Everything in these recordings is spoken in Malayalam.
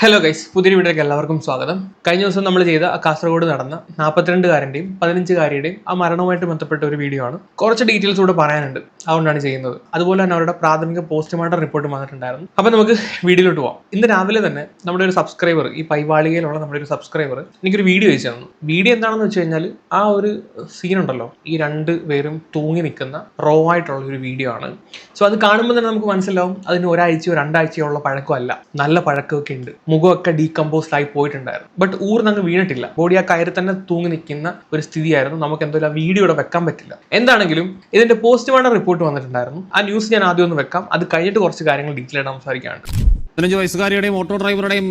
ഹലോ ഗൈസ് പുതിയ വീഡിയോയ്ക്ക് എല്ലാവർക്കും സ്വാഗതം. കഴിഞ്ഞ ദിവസം നമ്മൾ ചെയ്ത കാസർഗോഡ് നടന്ന നാൽപ്പത്തിരണ്ടുകാരന്റെയും പതിനഞ്ചുകാരിയുടെയും ആ മരണവുമായിട്ട് ബന്ധപ്പെട്ട ഒരു വീഡിയോ ആണ്. കുറച്ച് ഡീറ്റെയിൽസ് കൂടെ പറയാനുണ്ട്. അതുകൊണ്ടാണ് ചെയ്യുന്നത്. അതുപോലെ തന്നെ അവരുടെ പ്രാഥമിക പോസ്റ്റ്മോർട്ടം റിപ്പോർട്ട് വന്നിട്ടുണ്ടായിരുന്നു. അപ്പോൾ നമുക്ക് വീഡിയോയിലോട്ട് പോകാം ഇന്ന് രാവിലെ തന്നെ നമ്മുടെ ഒരു സബ്സ്ക്രൈബർ ഈ പൈവാളികയിലുള്ള നമ്മുടെ ഒരു സബ്സ്ക്രൈബർ എനിക്കൊരു വീഡിയോ അയച്ചു തന്നു വീഡിയോ എന്താണെന്ന് വെച്ച് കഴിഞ്ഞാൽ ആ ഒരു സീൻ ഉണ്ടല്ലോ. ഈ രണ്ട് പേരും തൂങ്ങി നിൽക്കുന്ന റോ ആയിട്ടുള്ള ഒരു വീഡിയോ ആണ്. സോ അത് കാണുമ്പോൾ തന്നെ നമുക്ക് മനസ്സിലാവും. അതിന് ഒരാഴ്ചയോ രണ്ടാഴ്ചയോ ഉള്ള പഴക്കമല്ല. നല്ല പഴക്കമൊക്കെ ഉണ്ട്. മുഖമൊക്കെ ഡീകമ്പോസ്ഡ് ആയി പോയിട്ടുണ്ടായിരുന്നു. ബട്ട് ഊർന്നങ്ങ് വീണിട്ടില്ല. ബോഡി ആ കയറി തന്നെ തൂങ്ങി നിൽക്കുന്ന ഒരു സ്ഥിതിയായിരുന്നു. നമുക്ക് എന്തായാലും വീഡിയോ ഇവിടെ വെക്കാൻ പറ്റില്ല. എന്താണെങ്കിലും ഇതിന്റെ പോസ്റ്റ്മോർട്ടം റിപ്പോർട്ട് വന്നിട്ടുണ്ടായിരുന്നു. ആ ന്യൂസ് ഞാൻ ആദ്യം ഒന്ന് വെക്കാം. അത് കഴിഞ്ഞിട്ട് കുറച്ച് കാര്യങ്ങൾ ഡീറ്റെയിൽ ആയിട്ട് സംസാരിക്കാനുണ്ട്. പതിനഞ്ച് വയസ്സുകാരിയുടെയും ഓട്ടോ ഡ്രൈവറുടെയും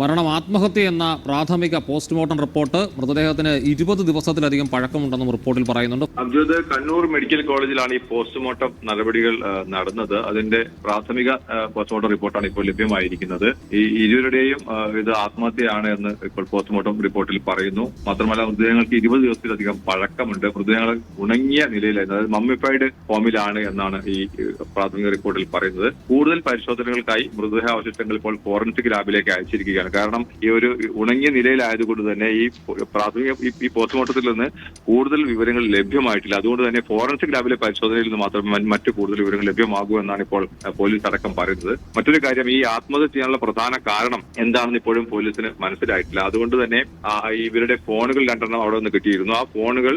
മരണം ആത്മഹത്യ എന്ന പ്രാഥമിക പോസ്റ്റ്മോർട്ടം റിപ്പോർട്ട് മൃതദേഹത്തിന് ഇരുപത് ദിവസത്തിലധികം പഴക്കമുണ്ടെന്നും റിപ്പോർട്ടിൽ പറയുന്നുണ്ട്. അബ്ജുദ് കണ്ണൂർ മെഡിക്കൽ കോളേജിലാണ് ഈ പോസ്റ്റ്മോർട്ടം നടപടികൾ നടന്നത്. അതിന്റെ പ്രാഥമിക പോസ്റ്റ്മോർട്ടം റിപ്പോർട്ടാണ് ഇപ്പോൾ ലഭ്യമായിരിക്കുന്നത്. ഈ ഇരുവരുടെയും ഇത് ആത്മഹത്യയാണ് എന്ന് ഇപ്പോൾ പോസ്റ്റ്മോർട്ടം റിപ്പോർട്ടിൽ പറയുന്നു. മാത്രമല്ല മൃതദേഹങ്ങൾക്ക് ഇരുപത് ദിവസത്തിലധികം പഴക്കമുണ്ട്. മൃതദേഹങ്ങൾ ഉണങ്ങിയ നിലയിലായിരുന്നു. അതായത് മമ്മിഫൈഡ് ഫോമിലാണ് എന്നാണ് ഈ പ്രാഥമിക റിപ്പോർട്ടിൽ പറയുന്നത്. കൂടുതൽ പരിശോധനകൾക്കായി മൃതദേഹാവശിഷ്ടങ്ങൾ ഇപ്പോൾ ഫോറൻസിക് ലാബിലേക്ക് അയച്ചിരിക്കുകയാണ്. കാരണം ഈ ഒരു ഉണങ്ങിയ നിലയിലായതുകൊണ്ട് തന്നെ ഈ പ്രാഥമിക ഈ- പോസ്റ്റ്മോർട്ടത്തിൽ നിന്ന് കൂടുതൽ വിവരങ്ങൾ ലഭ്യമായിട്ടില്ല. അതുകൊണ്ട് തന്നെ ഫോറൻസിക് ലാബിലെ പരിശോധനയിൽ നിന്ന് മാത്രമേ മറ്റു കൂടുതൽ വിവരങ്ങൾ ലഭ്യമാകൂ എന്നാണ് ഇപ്പോൾ പോലീസ് അടക്കം പറയുന്നത്. മറ്റൊരു കാര്യം ഈ ആത്മഹത്യ ചെയ്യാനുള്ള പ്രധാന കാരണം എന്താണെന്ന് ഇപ്പോഴും പോലീസിന് മനസ്സിലായിട്ടില്ല. അതുകൊണ്ട് തന്നെ ഇവരുടെ ഫോണുകൾ രണ്ടെണ്ണം അവിടെ നിന്ന് കിട്ടിയിരുന്നു. ആ ഫോണുകൾ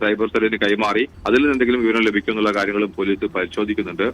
സൈബർ സെല്ലിന് കൈമാറി അതിൽ നിന്ന് എന്തെങ്കിലും വിവരം ലഭിക്കും എന്നുള്ള കാര്യങ്ങളും പോലീസ് പരിശോധിക്കുന്നുണ്ട്.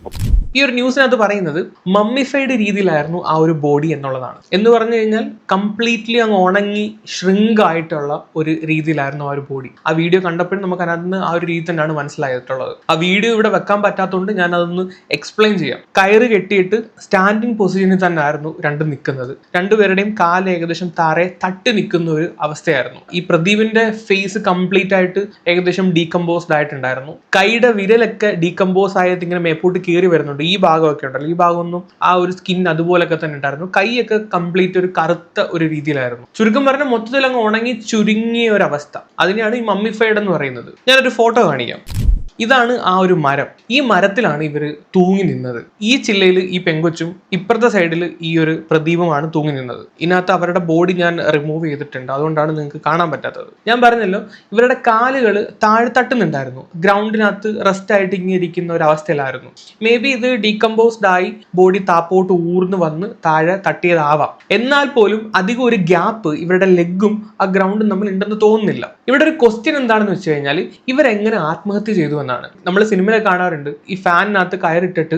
ഈ ഒരു ന്യൂസിനകത്ത് പറയുന്നത് മമ്മിഫൈഡ് രീതിയിലായിരുന്നു ആ ഒരു ബോഡി എന്നുള്ളതാണ്. എന്ന് പറഞ്ഞു കഴിഞ്ഞാൽ കംപ്ലീറ്റ്ലി അങ്ങ് ഉണങ്ങി ഷ്രിങ്ക് ആയിട്ടുള്ള ഒരു രീതിയിലായിരുന്നു ആ ഒരു ബോഡി ആ വീഡിയോ കണ്ടപ്പോഴും നമുക്ക് അതിനകത്ത് ആ ഒരു രീതി തന്നെയാണ് മനസ്സിലായിട്ടുള്ളത്. ആ വീഡിയോ ഇവിടെ വെക്കാൻ പറ്റാത്തതുകൊണ്ട് ഞാൻ അതൊന്ന് എക്സ്പ്ലെയിൻ ചെയ്യാം. കയറ് കെട്ടിയിട്ട് സ്റ്റാൻഡിങ് പൊസിഷനിൽ തന്നെ ആയിരുന്നു രണ്ടും നിൽക്കുന്നത്. രണ്ടുപേരുടെയും കാൽ ഏകദേശം താരെ തട്ടി നിൽക്കുന്ന ഒരു അവസ്ഥയായിരുന്നു. ഈ പ്രദീപിന്റെ ഫേസ് കംപ്ലീറ്റ് ആയിട്ട് ഏകദേശം ഡീകമ്പോസ്ഡ് ആയിട്ടുണ്ടായിരുന്നു. കൈയുടെ വിരലൊക്കെ ഡീകമ്പോസ് ആയത് ഇങ്ങനെ മേപ്പോട്ട് കീറി വരുന്നുണ്ട്. ഈ ഭാഗമൊക്കെ ഉണ്ടല്ലോ. ഈ ഭാഗമൊന്നും ആ ഒരു സ്കിൻ അതുപോലൊക്കെ തന്നെ ഉണ്ടായിരുന്നു. കൈയൊക്കെ കംപ്ലീറ്റ് ഒരു കറുത്ത ഒരു രീതിയിലായിരുന്നു. ചുരുക്കം പറഞ്ഞാൽ മൊത്തത്തിൽ അങ്ങ് ഉണങ്ങി ചുരുങ്ങിയ ഒരു അവസ്ഥ. അതിനെയാണ് ഈ മമ്മിഫൈഡ് എന്ന് പറയുന്നത്. ഞാനൊരു ഫോട്ടോ കാണിക്കാം. ഇതാണ് ആ ഒരു മരം. ഈ മരത്തിലാണ് ഇവർ തൂങ്ങി നിന്നത്. ഈ ചില്ലയിൽ ഈ പെങ്കൊച്ചും ഇപ്പുറത്തെ സൈഡിൽ ഈ ഒരു പ്രദീപമാണ് തൂങ്ങി നിന്നത്. ഇതിനകത്ത് അവരുടെ ബോഡി ഞാൻ റിമൂവ് ചെയ്തിട്ടുണ്ട്. അതുകൊണ്ടാണ് നിങ്ങൾക്ക് കാണാൻ പറ്റാത്തത്. ഞാൻ പറഞ്ഞല്ലോ ഇവരുടെ കാലുകൾ താഴെ തട്ടുന്നുണ്ടായിരുന്നു ഗ്രൗണ്ടിനകത്ത് റെസ്റ്റ് ആയിട്ട് ഇങ്ങനെ ഇരിക്കുന്ന ഒരു അവസ്ഥയിലായിരുന്നു. മേ ബി ഇത് ഡീകമ്പോസ്ഡ് ആയി ബോഡി താപ്പോട്ട് ഊർന്ന് വന്ന് താഴെ തട്ടിയതാവാം. എന്നാൽ പോലും അധികം ഒരു ഗ്യാപ്പ് ഇവരുടെ ലെഗും ആ ഗ്രൗണ്ടും തമ്മിൽ ഉണ്ടെന്ന് തോന്നുന്നില്ല. ഇവിടെ ഒരു ക്വസ്റ്റ്യൻ എന്താണെന്ന് വെച്ച് കഴിഞ്ഞാൽ ഇവരെങ്ങനെ ആത്മഹത്യ ചെയ്തു എന്നാണ് നമ്മൾ സിനിമയിൽ കാണാറുണ്ട് ഈ ഫാനിനകത്ത് കയറിട്ടിട്ട്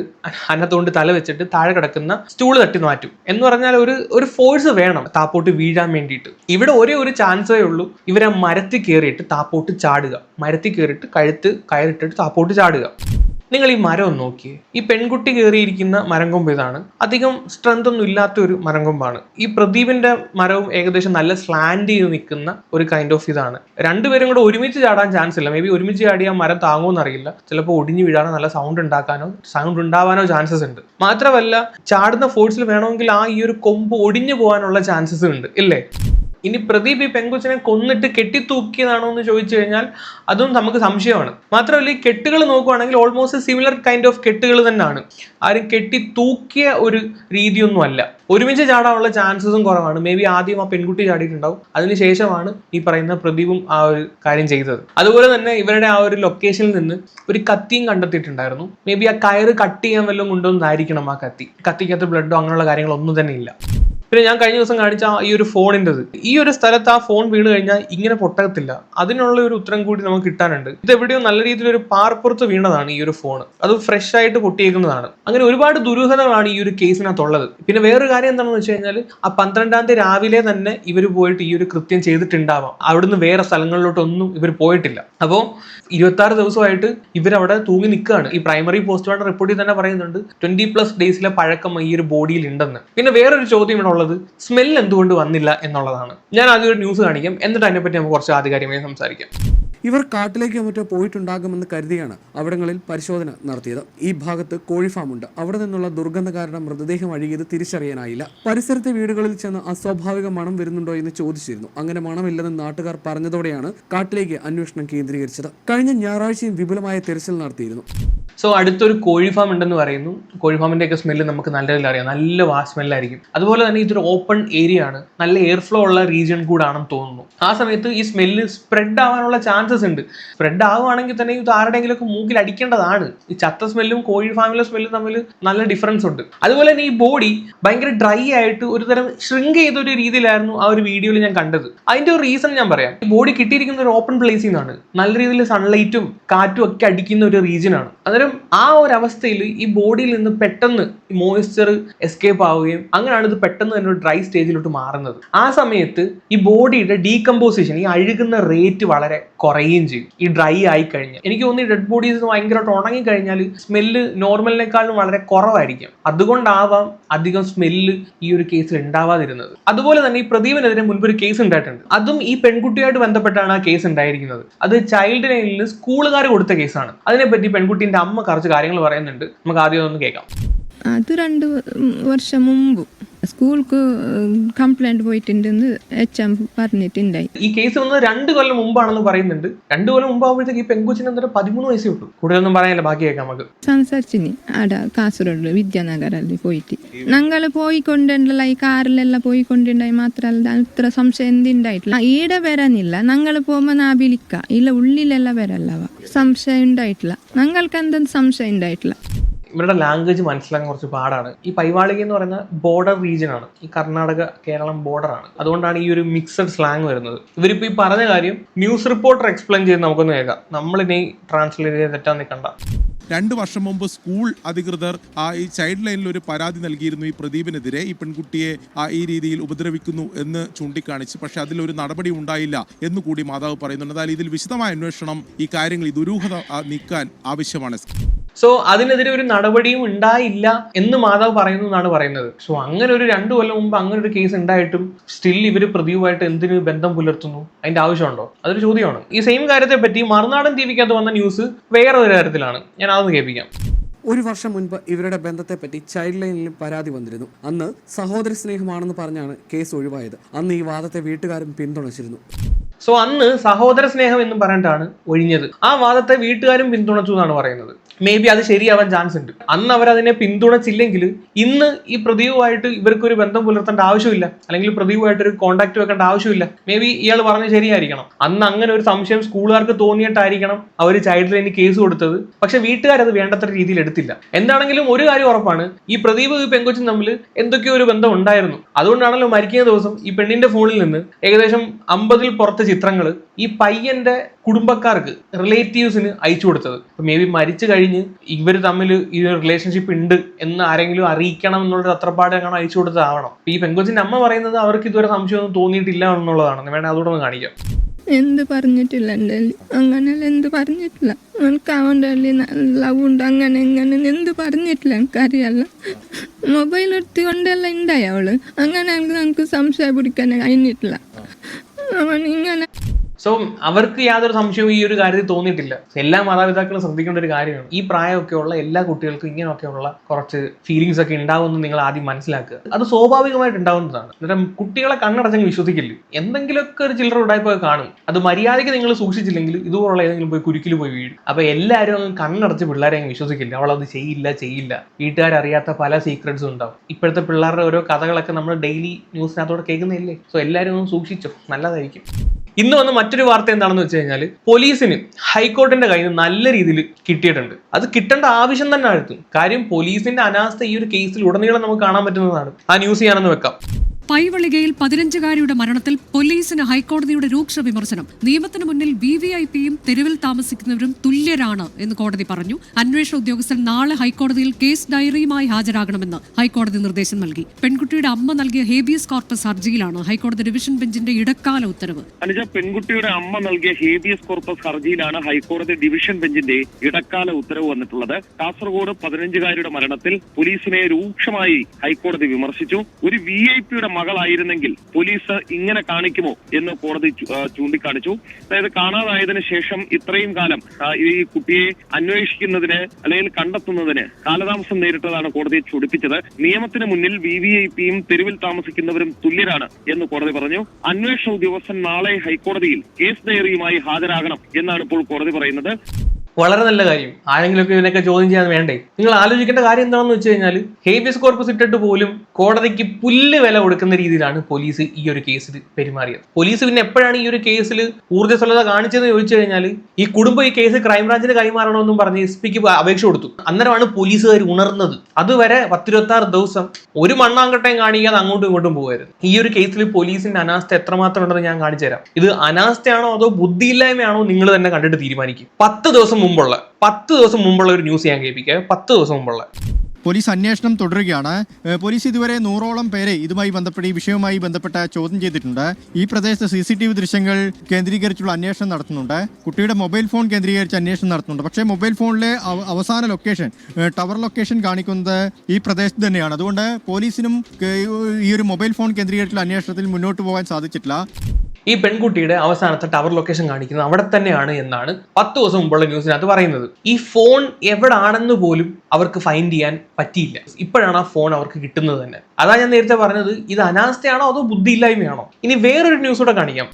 അന്നത്തുകൊണ്ട് തല വെച്ചിട്ട് താഴെ കിടക്കുന്ന സ്റ്റൂൾ തട്ടി മാറ്റും. എന്ന് പറഞ്ഞാൽ ഒരു ഒരു ഫോഴ്സ് വേണം താപ്പോട്ട് വീഴാൻ വേണ്ടിയിട്ട്. ഇവിടെ ഒരേ ഒരു ചാൻസേ ഉള്ളൂ ഇവരെ മരത്തിൽ കയറിയിട്ട് താപ്പോട്ട് ചാടുക. മരത്തിൽ കയറിയിട്ട് കഴുത്ത് കയറിട്ടിട്ട് താപ്പോട്ട് ചാടുക. നിങ്ങൾ ഈ മരം ഒന്ന് നോക്കിയേ. ഈ പെൺകുട്ടി കയറിയിരിക്കുന്ന മരം കൊമ്പ് ഇതാണ്. അധികം സ്ട്രെങ്ത് ഒന്നും ഇല്ലാത്ത ഒരു മരം കൊമ്പാണ്. ഈ പ്രദീപിന്റെ മരവും ഏകദേശം നല്ല സ്ലാൻഡ് ചെയ്ത് നിൽക്കുന്ന ഒരു കൈൻഡ് ഓഫ് ഇതാണ്. രണ്ടുപേരും കൂടെ ഒരുമിച്ച് ചാടാൻ ചാൻസ് ഇല്ല. മേ ബി ഒരുമിച്ച് ചാടിയാൽ മരം താങ്ങുമെന്ന് അറിയില്ല ചിലപ്പോൾ ഒടിഞ്ഞു വീഴാനോ നല്ല സൗണ്ട് ഉണ്ടാക്കാനോ സൗണ്ട് ഉണ്ടാവാനോ ചാൻസസ് ഉണ്ട്. മാത്രമല്ല ചാടുന്ന ഫോഴ്സിൽ വേണമെങ്കിൽ ആ ഈ ഒരു കൊമ്പ് ഒടിഞ്ഞു പോകാനുള്ള ചാൻസസ് ഉണ്ട്. ഇല്ലേ? ഇനി പ്രദീപ് ഈ പെങ്കുച്ചനെ കൊന്നിട്ട് കെട്ടിത്തൂക്കിയതാണോ എന്ന് ചോദിച്ചു കഴിഞ്ഞാൽ അതും നമുക്ക് സംശയമാണ്. മാത്രമല്ല ഈ കെട്ടുകൾ നോക്കുവാണെങ്കിൽ ഓൾമോസ്റ്റ് സിമിലർ കൈൻഡ് ഓഫ് കെട്ടുകൾ തന്നെയാണ്. ആരും കെട്ടി തൂക്കിയ ഒരു രീതിയൊന്നും അല്ല ഒരുമിച്ച് ചാടാനുള്ള ചാൻസസും കുറവാണ്. മേ ബി ആദ്യം ആ പെൺകുട്ടി ചാടിയിട്ടുണ്ടാവും. അതിനുശേഷമാണ് ഈ പറയുന്ന പ്രദീപും ആ ഒരു കാര്യം ചെയ്തത്. അതുപോലെ തന്നെ ഇവരുടെ ആ ഒരു ലൊക്കേഷനിൽ നിന്ന് ഒരു കത്തിയും കണ്ടെത്തിയിട്ടുണ്ടായിരുന്നു. മേ ബി ആ കയറ് കട്ട് ചെയ്യാൻ വല്ലതും കൊണ്ടുവന്നായിരിക്കണം ആ കത്തി. കത്തിക്കകത്ത് ബ്ലഡോ അങ്ങനെയുള്ള കാര്യങ്ങളൊന്നും തന്നെ ഇല്ല. പിന്നെ ഞാൻ കഴിഞ്ഞ ദിവസം കാണിച്ച ഈ ഒരു ഫോണിന്റെത്. ഈ ഒരു സ്ഥലത്ത് ആ ഫോൺ വീണ് കഴിഞ്ഞാൽ ഇങ്ങനെ പൊട്ടകത്തില്ല അതിനുള്ള ഒരു ഉത്തരം കൂടി നമുക്ക് കിട്ടാനുണ്ട്. ഇത് എവിടെയോ നല്ല രീതിയിൽ ഒരു പാർപ്പുറത്ത് വീണതാണ് ഈ ഒരു ഫോൺ അത് ഫ്രഷ് ആയിട്ട് പൊട്ടിയേക്കുന്നതാണ്. അങ്ങനെ ഒരുപാട് ദുരൂഹതകളാണ് ഈ ഒരു കേസിനകത്തുള്ളത്. പിന്നെ വേറൊരു കാര്യം എന്താണെന്ന് വെച്ച് കഴിഞ്ഞാൽ ആ പന്ത്രണ്ടാം തീയതി രാവിലെ തന്നെ ഇവർ പോയിട്ട് ഈ ഒരു കൃത്യം ചെയ്തിട്ടുണ്ടാവാം. അവിടുന്ന് വേറെ സ്ഥലങ്ങളിലോട്ടൊന്നും ഇവർ പോയിട്ടില്ല. അപ്പോൾ ഇരുപത്തി ആറ് ദിവസമായിട്ട് ഇവരവിടെ തൂങ്ങി നിൽക്കുകയാണ്. ഈ പ്രൈമറി പോസ്റ്റ്മോർട്ടം റിപ്പോർട്ടിൽ തന്നെ പറയുന്നുണ്ട് ട്വന്റി പ്ലസ് ഡേയ്സിലെ പഴക്കം ഈ ഒരു ബോഡിയിൽ ഉണ്ടെന്ന്. പിന്നെ വേറൊരു ചോദ്യം ഇവിടെ ഉള്ളത്? സ്മെൽ എന്തുകൊണ്ട് വന്നില്ല എന്നുള്ളതാണ്. ഞാൻ ആദ്യം ഒരു ന്യൂസ് കാണിക്കാം. എന്നിട്ട് അതിനെപ്പറ്റി നമുക്ക് കുറച്ച് ആധികാരികമായി സംസാരിക്കാം. ഇവർ കാട്ടിലേക്ക് മറ്റോ പോയിട്ടുണ്ടാകുമെന്ന് കരുതിയാണ് അവിടങ്ങളിൽ പരിശോധന നടത്തിയത്. ഈ ഭാഗത്ത് കോഴി ഉണ്ട്. അവിടെ നിന്നുള്ള ദുർഗന്ധ കാരണം മൃതദേഹം അഴുകിയത് തിരിച്ചറിയാനായില്ല. പരിസരത്തെ വീടുകളിൽ ചെന്ന് അസ്വാഭാവിക മണം വരുന്നുണ്ടോ എന്ന് ചോദിച്ചിരുന്നു. അങ്ങനെ മണമില്ലെന്ന് നാട്ടുകാർ പറഞ്ഞതോടെയാണ് കാട്ടിലേക്ക് അന്വേഷണം കേന്ദ്രീകരിച്ചത്. കഴിഞ്ഞ ഞായറാഴ്ചയും വിപുലമായ തെരച്ചിൽ നടത്തിയിരുന്നു. സോ അടുത്തൊരു കോഴി ഫാം ഉണ്ടെന്ന് പറയുന്നു. കോഴി ഫാമിന്റെ ഒക്കെ സ്മെല്ല് നമുക്ക് നല്ല രീതിയിൽ അറിയാം. നല്ല വാ സ്മെല്ലായിരിക്കും അതുപോലെ തന്നെ ഇതൊരു ഓപ്പൺ ഏരിയ ആണ്. നല്ല എയർ ഫ്ലോ ഉള്ള റീജിയൻ കൂടാണെന്ന് തോന്നുന്നു. ആ സമയത്ത് ഈ സ്മെല്ല് സ്പ്രെഡ് ആവാനുള്ള ചാൻസസ് ഉണ്ട്. സ്പ്രെഡ് ആവുകയാണെങ്കിൽ തന്നെ ഇത് ആരുടെയെങ്കിലും ഒക്കെ മൂക്കിൽ അടിക്കേണ്ടതാണ്. ഈ ചത്ത സ്മെല്ലും കോഴി ഫാമിലെ സ്മെല്ലും തമ്മിൽ നല്ല ഡിഫറൻസ് ഉണ്ട്. അതുപോലെ തന്നെ ഈ ബോഡി ഭയങ്കര ഡ്രൈ ആയിട്ട് ഒരു തരം ഷ്രിങ്ക് ചെയ്ത ഒരു രീതിയിലായിരുന്നു ആ ഒരു വീഡിയോയിൽ ഞാൻ കണ്ടത്. അതിന്റെ ഒരു റീസൺ ഞാൻ പറയാം. ഈ ബോഡി കിട്ടിയിരിക്കുന്ന ഒരു ഓപ്പൺ പ്ലേസിൽ നിന്നാണ് നല്ല രീതിയിൽ സൺലൈറ്റും കാറ്റും ഒക്കെ അടിക്കുന്ന ഒരു റീജിയൻ ആണ്. അന്നേരം ആ ഒരു അവസ്ഥയിൽ ഈ ബോഡിയിൽ നിന്ന് പെട്ടെന്ന് മോയ്സ്ചർ എസ്കേപ്പ് ആവുകയും അങ്ങനെയാണ് ഇത് പെട്ടെന്ന് തന്നെ ഒരു ഡ്രൈ സ്റ്റേജിലോട്ട് മാറുന്നത്. ആ സമയത്ത് ഈ ബോഡിയുടെ ഡീകമ്പോസിഷൻ ഈ അഴുകുന്ന റേറ്റ് വളരെ കുറയുകയും ചെയ്യും. ഈ ഡ്രൈ ആയി കഴിഞ്ഞാൽ. എനിക്ക് തോന്നുന്നു ഡെഡ് ബോഡീസ് ഭയങ്കരമായിട്ട് ഉണങ്ങി കഴിഞ്ഞാൽ സ്മെല്ല് നോർമലിനേക്കാളും വളരെ കുറവായിരിക്കും. അതുകൊണ്ടാവാം അധികം സ്മെല്ല് ഈ ഒരു കേസിൽ ഉണ്ടാവാതിരുന്നത്. അതുപോലെ തന്നെ ഈ പ്രദീപിനെതിരെ മുൻപ് ഒരു കേസ് ഉണ്ടായിട്ടുണ്ട്. അതും ഈ പെൺകുട്ടിയായിട്ട് ബന്ധപ്പെട്ടാണ് ആ കേസ് ഉണ്ടായിരിക്കുന്നത്. അത് ചൈൽഡ് ലൈനിൽ സ്കൂളുകാർ കൊടുത്ത കേസാണ് അതിനെപ്പറ്റി പെൺകുട്ടിന്റെ അമ്മ കുറച്ച് കാര്യങ്ങൾ പറയുന്നുണ്ട്. നമുക്ക് ആദ്യം ഒന്ന് കേൾക്കാം. അത് രണ്ട് വർഷം മുമ്പ്. സ്കൂൾക്ക് കംപ്ലൈന്റ് പോയിട്ടുണ്ടെന്ന് എച്ച് എം പറഞ്ഞിട്ടുണ്ടായി. ഈ കേസ് വന്ന് രണ്ട് കൊല്ലം മുമ്പാണെന്ന് പറയുന്നുണ്ട്. രണ്ട് കൊല്ലം മുമ്പാകുമ്പോഴത്തേക്ക് ഈ പെങ്കുച്ചിന് എന്തായാലും പതിമൂന്ന് വയസ്സേ ഉള്ളൂ. കൂടുതലൊന്നും പറയാനില്ല ബാക്കി നമുക്ക്. സംസാരിച്ചിനി അവിടെ കാസർഗോഡ് വിദ്യാനഗറിൽ പോയിട്ട്. ഞങ്ങൾ പോയിക്കൊണ്ടുണ്ടല്ല ഈ കാറിലെല്ലാം പോയിക്കൊണ്ടുണ്ടായി മാത്രമല്ല അത്ര സംശയം എന്തുണ്ടായിട്ടില്ല. ഈടെ വരാനില്ല. ഞങ്ങൾ പോകുമ്പോൾ നാ വിളിക്ക. ഇല്ല ഉള്ളിലെല്ലാം വരല്ലവ സംശയം ഉണ്ടായിട്ടില്ല. ഞങ്ങൾക്ക് എന്തെങ്കിലും സംശയം ഉണ്ടായിട്ടില്ല. ഇവരുടെ ലാംഗ്വേജ് മനസ്സിലാക്കാൻ കുറച്ച് പാടാണ്. ഈ പൈവാളിക എന്ന് പറയുന്ന ബോർഡർ റീജിയൻ ആണ്. ഈ കർണാടക കേരളം ബോർഡറാണ് അതുകൊണ്ടാണ് ഈ ഒരു മിക്സഡ് സ്ലാങ് വരുന്നത്. ഇവരിപ്പോ ഈ പറഞ്ഞ കാര്യം ന്യൂസ് റിപ്പോർട്ടർ എക്സ്പ്ലെയിൻ ചെയ്ത് നമുക്കൊന്ന് കേൾക്കാം. നമ്മളിനി ട്രാൻസ്ലേറ്റ് ചെയ്ത് നിൽക്കണ്ട. രണ്ട് വർഷം മുമ്പ് സ്കൂൾ അധികൃതർ ആ ഈ ചൈൽഡ് ലൈനിൽ ഒരു പരാതി നൽകിയിരുന്നു ഈ പ്രദീപിനെതിരെ. ഈ പെൺകുട്ടിയെ ആ ഈ രീതിയിൽ ഉപദ്രവിക്കുന്നു എന്ന് ചൂണ്ടിക്കാണിച്ച്. പക്ഷെ അതിലൊരു നടപടി ഉണ്ടായില്ല എന്ന് കൂടി മാതാവ് പറയുന്നുണ്ട്. എന്നാൽ ഇതിൽ വിശദമായ അന്വേഷണം ഈ കാര്യങ്ങൾ ദുരൂഹത നീക്കാൻ ആവശ്യമാണ്. സോ അതിനെതിരെ ഒരു നടപടിയും ഉണ്ടായില്ല എന്ന് മാതാവ് പറയുന്നു എന്നാണ് പറയുന്നത്. സോ അങ്ങനെ ഒരു രണ്ടു കൊല്ലം മുമ്പ് അങ്ങനെ ഒരു കേസ് ഉണ്ടായിട്ടും സ്റ്റിൽ ഇവർ പ്രതിയുമായിട്ട് എന്തിനു ബന്ധം പുലർത്തുന്നു? അതിന്റെ ആവശ്യമുണ്ടോ? അതൊരു ചോദ്യമാണ്. ഈ സെയിം കാര്യത്തെ പറ്റി മറുനാടൻ ടി വിക്കകത്ത് വന്ന ന്യൂസ് വേറെ ഒരു കാര്യത്തിലാണ് ഞാൻ അതൊന്ന് കേൾപ്പിക്കാം. ഒരു വർഷം മുൻപ് ഇവരുടെ ബന്ധത്തെ പറ്റി ചൈൽഡ് ലൈനിലും പരാതി വന്നിരുന്നു. അന്ന് സഹോദര സ്നേഹമാണെന്ന് പറഞ്ഞാണ് കേസ് ഒഴിവായത്. അന്ന് ഈ വാദത്തെ വീട്ടുകാരും പിന്തുണച്ചിരുന്നു. സോ അന്ന് സഹോദര സ്നേഹം എന്ന് പറഞ്ഞിട്ടാണ് ഒഴിഞ്ഞത്. ആ വാദത്തെ വീട്ടുകാരും പിന്തുണച്ചു എന്നാണ് പറയുന്നത്. മേ ബി അത് ശരിയാവാൻ ചാൻസ് ഉണ്ട്. അന്ന് അവർ അതിനെ പിന്തുണച്ചില്ലെങ്കിൽ ഇന്ന് ഈ പ്രദീപുമായിട്ട് ഇവർക്കൊരു ബന്ധം പുലർത്തേണ്ട ആവശ്യമില്ല. അല്ലെങ്കിൽ പ്രതിയുമായിട്ട് ഒരു കോൺടാക്ട് വെക്കേണ്ട ആവശ്യമില്ല. മേ ബി ഇയാൾ പറഞ്ഞ ശരിയായിരിക്കണം. അന്ന് അങ്ങനെ ഒരു സംശയം സ്കൂളുകാർക്ക് തോന്നിയിട്ടായിരിക്കണം അവർ ചൈൽഡ് ലൈനിൽ കേസ് കൊടുത്തത്. പക്ഷെ വീട്ടുകാരത് വേണ്ടത്ര രീതിയിൽ എടുത്തില്ല. എന്താണെങ്കിലും ഒരു കാര്യം ഉറപ്പാണ് ഈ പ്രദീപ് ഈ പെങ്കൊച്ചും തമ്മിൽ എന്തൊക്കെയോ ഒരു ബന്ധം ഉണ്ടായിരുന്നു. അതുകൊണ്ടാണല്ലോ മരിക്കുന്ന ദിവസം ഈ പെണ്ണിന്റെ ഫോണിൽ നിന്ന് ഏകദേശം അമ്പതിൽ പുറത്തെ ചിത്രങ്ങൾ ഈ പയ്യന്റെ കുടുംബക്കാർക്ക് റിലേറ്റീവ്സിന് അയച്ചു കൊടുത്തത്. മേ ബി മരിച്ചു ഇവർ തമ്മിൽ ഈ റിലേഷൻഷിപ്പ് ഉണ്ട് എന്ന് ആരെങ്കിലും അറിയിക്കണം എന്നുള്ള അത്രപ്പാട് അങ്ങനെ അയച്ചു കൊടുത്തതാവണം ഈ പെങ്കൊച്ചിന്റെ അമ്മ പറയുന്നത് അവർക്ക് ഇതുവരെ സംശയമൊന്നും തോന്നിയിട്ടില്ല എന്നുള്ളതാണ്. വേണേ അതുകൂടെ ഒന്ന് കാണിക്കാം. എന്ത് പറഞ്ഞിട്ടില്ല എന്റെ. അങ്ങനെയല്ല എന്ത് പറഞ്ഞിട്ടില്ല. എനിക്ക് അവന്റെ ലവ് ഉണ്ട് അങ്ങനെ ഇങ്ങനെ എന്ത് പറഞ്ഞിട്ടില്ല എനിക്കറിയല്ല. മൊബൈൽ എടുത്തുകൊണ്ടെല്ല ഉണ്ടായി അവൾ. അങ്ങനെ നമുക്ക് സംശയം പിടിക്കാൻ കഴിഞ്ഞിട്ടില്ല. അവൻ ഇങ്ങനെ സോ അവർക്ക് യാതൊരു സംശയവും ഈ ഒരു കാര്യത്തിൽ തോന്നിയിട്ടില്ല. എല്ലാ മാതാപിതാക്കളും ശ്രദ്ധിക്കേണ്ട ഒരു കാര്യമാണ്. ഈ പ്രായമൊക്കെ ഉള്ള എല്ലാ കുട്ടികൾക്കും ഇങ്ങനെയൊക്കെയുള്ള കുറച്ച് ഫീലിങ്സ് ഒക്കെ ഉണ്ടാവുമെന്ന് നിങ്ങൾ ആദ്യം മനസ്സിലാക്കുക. അത് സ്വാഭാവികമായിട്ട് ഉണ്ടാവുന്നതാണ്. അന്നേരം കുട്ടികളെ കണ്ണടച്ചെങ്കിൽ വിശ്വസിക്കില്ല? എന്തെങ്കിലുമൊക്കെ ഒരു ചില്ലറ ഉടായ്പൊക്കെ കാണും. അത് മര്യാദയ്ക്ക് നിങ്ങൾ സൂക്ഷിച്ചില്ലെങ്കിൽ ഇതുപോലുള്ള ഏതെങ്കിലും പോയി കുരുക്കിൽ പോയി വീഴും. അപ്പൊ എല്ലാവരും അങ്ങ് കണ്ണടച്ച് പിള്ളേരെ അങ്ങ് വിശ്വസിക്കില്ല? അവൾ അത് ചെയ്യില്ല ചെയ്യില്ല. വീട്ടുകാരറിയാത്ത പല സീക്രട്സും ഉണ്ടാവും. ഇപ്പോഴത്തെ പിള്ളേരുടെ ഓരോ കഥകളൊക്കെ നമ്മൾ ഡെയിലി ന്യൂസിനകത്തോടെ കേൾക്കുന്നില്ലേ സോ എല്ലാവരും ഒന്ന് സൂക്ഷിച്ചോ. നല്ലതായിരിക്കും. ഇന്ന് വന്ന മറ്റൊരു വാർത്ത എന്താണെന്ന് വെച്ച് കഴിഞ്ഞാൽ പോലീസിന് ഹൈക്കോർട്ടിന്റെ കയ്യിൽ നിന്ന് നല്ല രീതിയിൽ കിട്ടിയിട്ടുണ്ട്. അത് കിട്ടേണ്ട ആവശ്യം തന്നെ ആയിരുന്നു. കാര്യം പോലീസിന്റെ അനാസ്ഥ ഈ ഒരു കേസിൽ ഉടനീളം നമുക്ക് കാണാൻ പറ്റുന്നതാണ്. ആ ന്യൂസ് ഞാനൊന്ന് വെക്കാം. പൈവളികയിൽ പതിനഞ്ചുകാരിയുടെ മരണത്തിൽ പോലീസിന് ഹൈക്കോടതിയുടെ രൂക്ഷ വിമർശനം. നിയമത്തിന് മുന്നിൽ വി വി ഐ പിയും തെരുവിൽ താമസിക്കുന്നവരും തുല്യരാണ് എന്ന് കോടതി പറഞ്ഞു. അന്വേഷണ ഉദ്യോഗസ്ഥൻ നാളെ ഹൈക്കോടതിയിൽ കേസ് ഡയറിയുമായി ഹാജരാകണമെന്ന് ഹൈക്കോടതി നിർദ്ദേശം നൽകി. പെൺകുട്ടിയുടെ അമ്മ നൽകിയ ഹേബിയസ് കോർപ്പസ് ഹർജിയിലാണ് ഹൈക്കോടതി ഡിവിഷൻ ബെഞ്ചിന്റെ ഇടക്കാല ഉത്തരവ്. അനുജ പെൺകുട്ടിയുടെ അമ്മ നൽകിയ ഹേബിയസ് കോർപ്പസ് ഹർജിയിലാണ് ഹൈക്കോടതി ഡിവിഷൻ ബെഞ്ചിന്റെ ഇടക്കാല ഉത്തരവ് വന്നിട്ടുള്ളത്. കാസർഗോഡ് പതിനഞ്ചുകാരിയുടെ മരണത്തിൽ പോലീസിനെ രൂക്ഷമായി ഹൈക്കോടതി വിമർശിച്ചു. ഒരു വി ഐ പിയുടെ മകളായിരുന്നെങ്കിൽ പോലീസ് ഇങ്ങനെ കാണിക്കുമോ എന്ന് കോടതി ചൂണ്ടിക്കാണിച്ചു. അതായത് കാണാതായതിനു ശേഷം ഇത്രയും കാലം ഈ കുട്ടിയെ അന്വേഷിക്കുന്നതിന് അല്ലെങ്കിൽ കണ്ടെത്തുന്നതിന് കാലതാമസം നേരിട്ടതാണ് കോടതിയെ ചൊടിപ്പിച്ചത്. നിയമത്തിന് മുന്നിൽ വി വി ഐ പിയും തെരുവിൽ താമസിക്കുന്നവരും തുല്യരാണ് എന്ന് കോടതി പറഞ്ഞു. അന്വേഷണ ഉദ്യോഗസ്ഥൻ നാളെ ഹൈക്കോടതിയിൽ കേസ് ഡയറിയുമായി ഹാജരാകണം എന്നാണ് ഇപ്പോൾ കോടതി പറയുന്നത്. വളരെ നല്ല കാര്യം. ആരെങ്കിലുമൊക്കെ ഇവനൊക്കെ ചോദ്യം ചെയ്യാൻ വേണ്ടേ? നിങ്ങൾ ആലോചിക്കേണ്ട കാര്യം എന്താണെന്ന് വെച്ച് കഴിഞ്ഞാൽ ഹേബിയസ് കോർപ്പസ് ഇട്ടിട്ട് പോലും കോടതിക്ക് പുല്ല് വില കൊടുക്കുന്ന രീതിയിലാണ് പോലീസ് ഈ ഒരു കേസിൽ പെരുമാറിയത്. പോലീസ് പിന്നെ എപ്പോഴാണ് ഈ ഒരു കേസിൽ ഊർജസ്വലത കാണിച്ചതെന്ന് ചോദിച്ചു കഴിഞ്ഞാൽ ഈ കുടുംബം ഈ കേസ് ക്രൈംബ്രാഞ്ചിന് കൈമാറണമെന്നും പറഞ്ഞ് എസ് പിക്ക് അപേക്ഷ കൊടുത്തു. അന്നേരമാണ് പോലീസുകാർ ഉണർന്നത്. അതുവരെ പത്തിരുപത്തി ആറ് ദിവസം ഒരു മണ്ണാങ്കട്ടയും കാണിക്കാതെ അങ്ങോട്ടും ഇങ്ങോട്ടും പോകുമായിരുന്നു ഈ ഒരു കേസിൽ പോലീസിന്റെ അനാസ്ഥ എത്രമാത്രം ഉണ്ടെന്ന് ഞാൻ കാണിച്ചു തരാം ഇത് അനാസ്ഥയാണോ അതോ ബുദ്ധിയില്ലായ്മയാണോ നിങ്ങൾ തന്നെ കണ്ടിട്ട് തീരുമാനിക്കും. പത്ത് ദിവസം മുമ്പുള്ള പത്ത് ദിവസം മുമ്പുള്ള ഒരു ന്യൂസ് ഞാൻ കേൾപ്പിക്കാം. പത്ത് ദിവസം മുമ്പുള്ള. പോലീസ് അന്വേഷണം തുടരുകയാണ്. പോലീസ് ഇതുവരെ നൂറോളം പേരെ ഇതുമായി ബന്ധപ്പെട്ട് ഈ വിഷയവുമായി ബന്ധപ്പെട്ട ചോദ്യം ചെയ്തിട്ടുണ്ട്. ഈ പ്രദേശത്തെ സി സി ടി വി ദൃശ്യങ്ങൾ കേന്ദ്രീകരിച്ചുള്ള അന്വേഷണം നടത്തുന്നുണ്ട്. കുട്ടിയുടെ മൊബൈൽ ഫോൺ കേന്ദ്രീകരിച്ച് അന്വേഷണം നടത്തുന്നുണ്ട്. പക്ഷേ മൊബൈൽ ഫോണിലെ അവസാന ലൊക്കേഷൻ ടവർ ലൊക്കേഷൻ കാണിക്കുന്നത് ഈ പ്രദേശത്ത് തന്നെയാണ്. അതുകൊണ്ട് പോലീസിനും ഈ ഒരു മൊബൈൽ ഫോൺ കേന്ദ്രീകരിച്ചുള്ള അന്വേഷണത്തിൽ മുന്നോട്ട് പോകാൻ സാധിച്ചിട്ടില്ല. ഈ പെൺകുട്ടിയുടെ അവസാനത്തെ ടവർ ലൊക്കേഷൻ കാണിക്കുന്നത് അവിടെ തന്നെയാണ് എന്നാണ് പത്ത് ദിവസം മുമ്പുള്ള ന്യൂസിനകത്ത് പറയുന്നത്. ഈ ഫോൺ എവിടാണെന്ന് പോലും അവർക്ക് ഫൈൻഡ് ചെയ്യാൻ പറ്റിയില്ല. ഇപ്പോഴാണ് ആ ഫോൺ അവർക്ക് കിട്ടുന്നത് തന്നെ. അതാ ഞാൻ നേരത്തെ പറഞ്ഞത് ഇത് അനാസ്ഥയാണോ അതോ ബുദ്ധിയില്ലായ്മയാണോ? ഇനി വേറൊരു ന്യൂസ് കൂടെ കാണിക്കാം.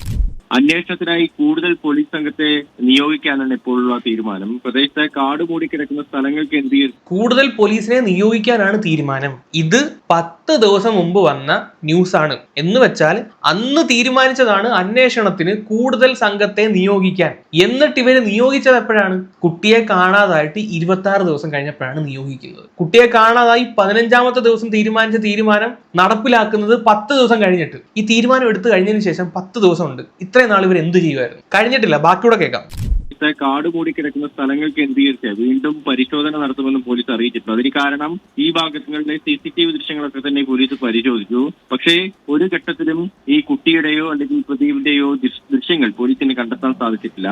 അന്വേഷണത്തിനായി കൂടുതൽ പോലീസ് സംഘത്തെ നിയോഗിക്കാനാണ് ഇപ്പോഴുള്ള തീരുമാനം. പ്രദേശത്തെ കാട് മൂടി കിടക്കുന്ന സ്ഥലങ്ങൾ കേന്ദ്രീകരിച്ച് കൂടുതൽ പോലീസിനെ നിയോഗിക്കാനാണ് തീരുമാനം. ഇത് പത്ത് ദിവസം മുമ്പ് വന്ന ന്യൂസ് ആണ് എന്ന് വെച്ചാൽ അന്ന് തീരുമാനിച്ചതാണ് അന്വേഷണത്തിന് കൂടുതൽ സംഘത്തെ നിയോഗിക്കാൻ. എന്നിട്ട് ഇവർ നിയോഗിച്ചത് എപ്പോഴാണ്? കുട്ടിയെ കാണാതായിട്ട് ഇരുപത്തി ആറ് ദിവസം കഴിഞ്ഞപ്പോഴാണ് നിയോഗിക്കുന്നത്. കുട്ടിയെ കാണാതായി പതിനഞ്ചാമത്തെ ദിവസം തീരുമാനിച്ച തീരുമാനം നടപ്പിലാക്കുന്നത് പത്ത് ദിവസം കഴിഞ്ഞിട്ട്. ഈ തീരുമാനം എടുത്തു കഴിഞ്ഞതിന് ശേഷം പത്ത് ദിവസമുണ്ട്. ഇത്രയും നാൾ ഇവർ എന്ത് ചെയ്യുമായിരുന്നു കഴിഞ്ഞിട്ടില്ല ബാക്കിയൂടെ കേൾക്കാം. പ്രദേശത്തെ കാട് കിടക്കുന്ന സ്ഥലങ്ങൾ കേന്ദ്രീകരിച്ച് വീണ്ടും പരിശോധന നടത്തുമെന്ന് പോലീസ് അറിയിച്ചിട്ടുണ്ട്. അതിന് കാരണം ഈ ഭാഗങ്ങളിലെ സി സി ടി വി ദൃശ്യങ്ങളൊക്കെ തന്നെ പോലീസ് പരിശോധിച്ചു. പക്ഷേ ഒരു ഘട്ടത്തിലും ഈ കുട്ടിയുടെയോ അല്ലെങ്കിൽ പ്രദീപിന്റെയോ ദൃശ്യങ്ങൾ പോലീസിന് കണ്ടെത്താൻ സാധിച്ചിട്ടില്ല.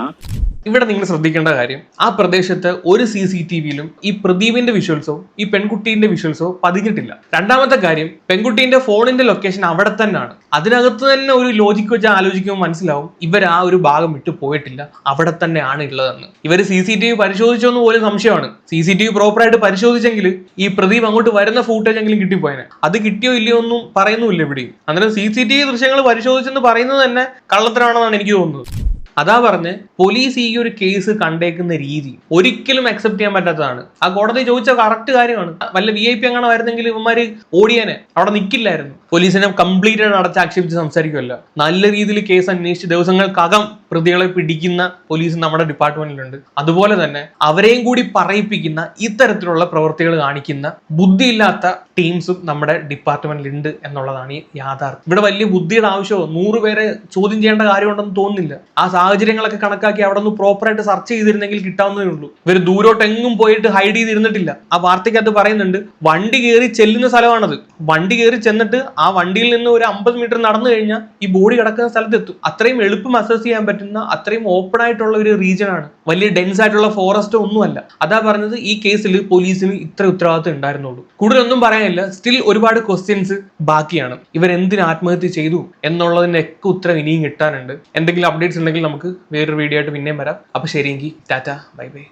ഇവിടെ നിങ്ങൾ ശ്രദ്ധിക്കേണ്ട കാര്യം ആ പ്രദേശത്ത് ഒരു സി സി ടി വിയിലും ഈ പ്രദീപിന്റെ വിഷ്വൽസോ ഈ പെൺകുട്ടീന്റെ വിഷ്വൽസോ പതിഞ്ഞിട്ടില്ല. രണ്ടാമത്തെ കാര്യം പെൺകുട്ടീന്റെ ഫോണിന്റെ ലൊക്കേഷൻ അവിടെ തന്നെയാണ്. അതിനകത്ത് തന്നെ ഒരു ലോജിക്ക് വെച്ച് ആലോചിക്കുമ്പോൾ മനസ്സിലാവും ഇവർ ആ ഒരു ഭാഗം വിട്ടു പോയിട്ടില്ല അവിടെ തന്നെയാണ് ഉള്ളതെന്ന്. ഇവർ സി സി ടി വി പരിശോധിച്ചോന്ന് പോലും സംശയമാണ്. സി സി ടി വി പ്രോപ്പറായിട്ട് പരിശോധിച്ചെങ്കിൽ ഈ പ്രദീപ് അങ്ങോട്ട് വരുന്ന ഫൂട്ടേജ് എങ്കിലും കിട്ടിപ്പോയനെ. അത് കിട്ടിയോ ഇല്ലയോ ഒന്നും പറയുന്നുമില്ല ഇവിടെയും. അന്നേരം സി സി ടി വി ദൃശ്യങ്ങൾ പരിശോധിച്ചെന്ന് പറയുന്നത് തന്നെ കള്ളത്തരാണെന്നാണ് എനിക്ക് തോന്നുന്നത്. അതാ പറഞ്ഞ് പോലീസ് ഈ ഒരു കേസ് കണ്ടേക്കുന്ന രീതി ഒരിക്കലും അക്സെപ്റ്റ് ചെയ്യാൻ പറ്റാത്തതാണ്. ആ കോടതി ചോദിച്ച കറക്റ്റ് കാര്യമാണ്. വല്ല വി ഐ പി അങ്ങനെ വരുന്നെങ്കിൽ ഇവന്മാര് ഓടിയേനെ. അവിടെ നിൽക്കില്ലായിരുന്നു പോലീസിനെ കംപ്ലീറ്റ് ആയിട്ട് അടച്ച് ആക്ഷേപിച്ച് സംസാരിക്കുമല്ലോ നല്ല രീതിയിൽ കേസ് അന്വേഷിച്ച് ദിവസങ്ങൾക്കകം പ്രതികളെ പിടിക്കുന്ന പോലീസ് നമ്മുടെ ഡിപ്പാർട്ട്മെന്റിലുണ്ട് അതുപോലെ തന്നെ അവരെയും കൂടി പറയിപ്പിക്കുന്ന ഇത്തരത്തിലുള്ള പ്രവൃത്തികൾ കാണിക്കുന്ന ബുദ്ധിയില്ലാത്ത ടീംസും നമ്മുടെ ഡിപ്പാർട്ട്മെന്റിലുണ്ട് എന്നുള്ളതാണ് ഈ യാഥാർത്ഥ്യം. ഇവിടെ വലിയ ബുദ്ധിയുടെ ആവശ്യമോ നൂറ് പേരെ ചോദ്യം ചെയ്യേണ്ട കാര്യമുണ്ടെന്ന് തോന്നുന്നില്ല. ആ സാഹചര്യങ്ങളൊക്കെ കണക്കാക്കി അവിടെ നിന്ന് പ്രോപ്പറായിട്ട് സെർച്ച് ചെയ്തിരുന്നെങ്കിൽ കിട്ടാവുന്നതേ ഉള്ളൂ. ഇവർ ദൂരോട്ട് എങ്ങും പോയിട്ട് ഹൈഡ് ചെയ്തിരുന്നിട്ടില്ല. ആ വാർത്തയ്ക്കകത്ത് പറയുന്നുണ്ട് വണ്ടി കയറി ചെല്ലുന്ന സ്ഥലമാണത്. വണ്ടി കയറി ചെന്നിട്ട് ആ വണ്ടിയിൽ നിന്ന് ഒരു അമ്പത് മീറ്റർ നടന്നു കഴിഞ്ഞാൽ ഈ ബോഡി കിടക്കുന്ന സ്ഥലത്ത് എത്തും അത്രയും എളുപ്പം അസസ് ചെയ്യാൻ പറ്റുന്ന അത്രയും ഓപ്പൺ ആയിട്ടുള്ള ഒരു റീജിയൻ ആണ്. വലിയ ഡെൻസ് ആയിട്ടുള്ള ഫോറസ്റ്റ് ഒന്നുമല്ല. അതാ പറഞ്ഞത് ഈ കേസിൽ പോലീസിന് ഇത്ര ഉത്തരവാദിത്വം ഉണ്ടായിരുന്നുള്ളൂ. കൂടുതലൊന്നും പറയാനില്ല. സ്റ്റിൽ ഒരുപാട് ക്വസ്റ്റ്യൻസ് ബാക്കിയാണ്. ഇവർ എന്തിന് ആത്മഹത്യ ചെയ്തു എന്നുള്ളതിന്റെ എന്നുള്ളതിനൊക്കെ ഉത്തരം ഇനിയും കിട്ടാനുണ്ട്. എന്തെങ്കിലും അപ്ഡേറ്റ്സ് ഉണ്ടെങ്കിൽ നമുക്ക് വേറൊരു വീഡിയോ ആയിട്ട് പിന്നെയും വരാം. അപ്പൊ ശരിയെങ്കിൽ ടാറ്റ ബൈ ബൈ.